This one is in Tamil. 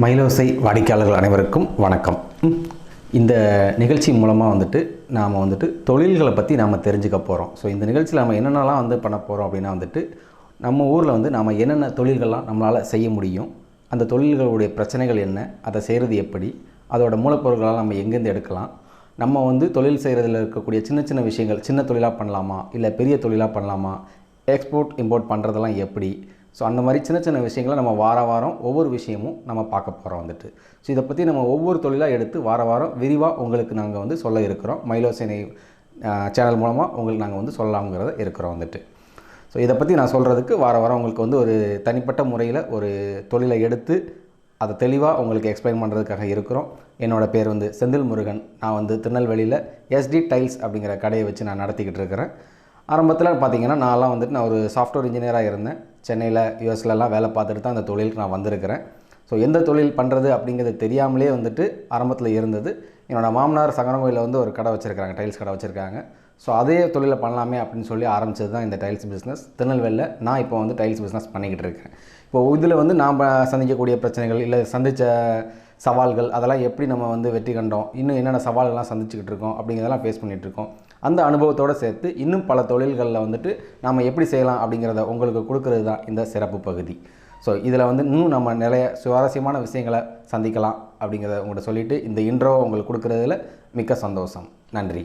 மயிலோசை வாடிக்கையாளர்கள் அனைவருக்கும் வணக்கம். இந்த நிகழ்ச்சி மூலமாக வந்துட்டு நாம் வந்துட்டு தொழில்களை பற்றி நாம் தெரிஞ்சுக்க போகிறோம் ஸோ இந்த நிகழ்ச்சியில் நம்ம என்னென்னலாம் வந்து பண்ண போகிறோம் அப்படின்னா வந்துட்டு நம்ம ஊரில் வந்து நாம் என்னென்ன தொழில்கள்லாம் நம்மளால் செய்ய முடியும் அந்த தொழில்களுடைய பிரச்சனைகள் என்ன அதை செய்கிறது எப்படி அதோட மூலப்பொருட்களால் நம்ம எங்கேருந்து எடுக்கலாம் நம்ம வந்து தொழில் செய்கிறதுல இருக்கக்கூடிய சின்ன சின்ன விஷயங்கள் சின்ன தொழிலாக பண்ணலாமா இல்லை பெரிய தொழிலாக பண்ணலாமா எக்ஸ்போர்ட் இம்போர்ட் பண்ணுறதெல்லாம் எப்படி ஸோ அந்த மாதிரி சின்ன சின்ன விஷயங்களை நம்ம வார வாரம் ஒவ்வொரு விஷயமும் நம்ம பார்க்க போகிறோம் வந்துட்டு. ஸோ இதை பற்றி நம்ம ஒவ்வொரு தொழிலாக எடுத்து வார வாரம் விரிவாக உங்களுக்கு நாங்கள் வந்து சொல்ல இருக்கிறோம். மயிலோசேனை சேனல் மூலமாக உங்களுக்கு நாங்கள் வந்து சொல்லலாம்ங்கிறத இருக்கிறோம் வந்துட்டு. ஸோ இதை பற்றி நான் சொல்கிறதுக்கு வார வாரம் உங்களுக்கு வந்து ஒரு தனிப்பட்ட முறையில் ஒரு தொழிலை எடுத்து அதை தெளிவாக உங்களுக்கு எக்ஸ்பிளைன் பண்ணுறதுக்காக இருக்கிறோம். என்னோட பேர் வந்து செந்தில் முருகன். நான் வந்து திருநெல்வேலியில் எஸ்டி டைல்ஸ் அப்படிங்கிற கடையை வச்சு நான் நடத்திக்கிட்டு இருக்கிறேன். ஆரம்பத்தில் பார்த்தீங்கன்னா நான்லாம் வந்துட்டு நான் ஒரு சாஃப்ட்வேர் இன்ஜினியராக இருந்தேன். சென்னையில் யூஎஸ்லலாம் வேலை பார்த்துட்டு தான் அந்த தொழிலுக்கு நான் வந்திருக்கிறேன். ஸோ எந்த தொழில் பண்ணுறது அப்படிங்கிறது தெரியாமலே வந்துட்டு ஆரம்பத்தில் இருந்தது. என்னோடய மாமனார் சங்கரங்கோயிலில் வந்து ஒரு கடை வச்சுருக்காங்க டைல்ஸ் கடை வச்சுருக்காங்க. ஸோ அதே தொழிலை பண்ணலாமே அப்படின்னு சொல்லி ஆரம்பிச்சது தான் இந்த டைல்ஸ் பிஸ்னஸ் திருநெல்வேலியில் நான் இப்போ வந்து டைல்ஸ் பிஸ்னஸ் பண்ணிக்கிட்டு இருக்கேன். இப்போ இதில் வந்து நாம் சந்திக்கக்கூடிய பிரச்சனைகள் இல்லை சந்தித்த சவால்கள் அதெல்லாம் எப்படி நம்ம வந்து வெற்றி கண்டோம் இன்னும் என்னென்ன சவால்கள்லாம் சந்திச்சுக்கிட்டு இருக்கோம் அப்படிங்கிறதெல்லாம் ஃபேஸ் பண்ணிகிட்டு இருக்கோம். அந்த அனுபவத்தோடு சேர்த்து இன்னும் பல தொழில்களில் வந்துட்டு நாம் எப்படி செய்யலாம் அப்படிங்கிறத உங்களுக்கு கொடுக்கறது தான் இந்த சிறப்பு பகுதி. ஸோ இதில் வந்து இன்னும் நம்ம நிறைய சுவாரஸ்யமான விஷயங்களை சந்திக்கலாம் அப்படிங்கிறத உங்கள்கிட்ட சொல்லிவிட்டு இந்த இன்ட்ரோவை உங்களுக்கு கொடுக்குறதுல மிக்க சந்தோஷம். நன்றி.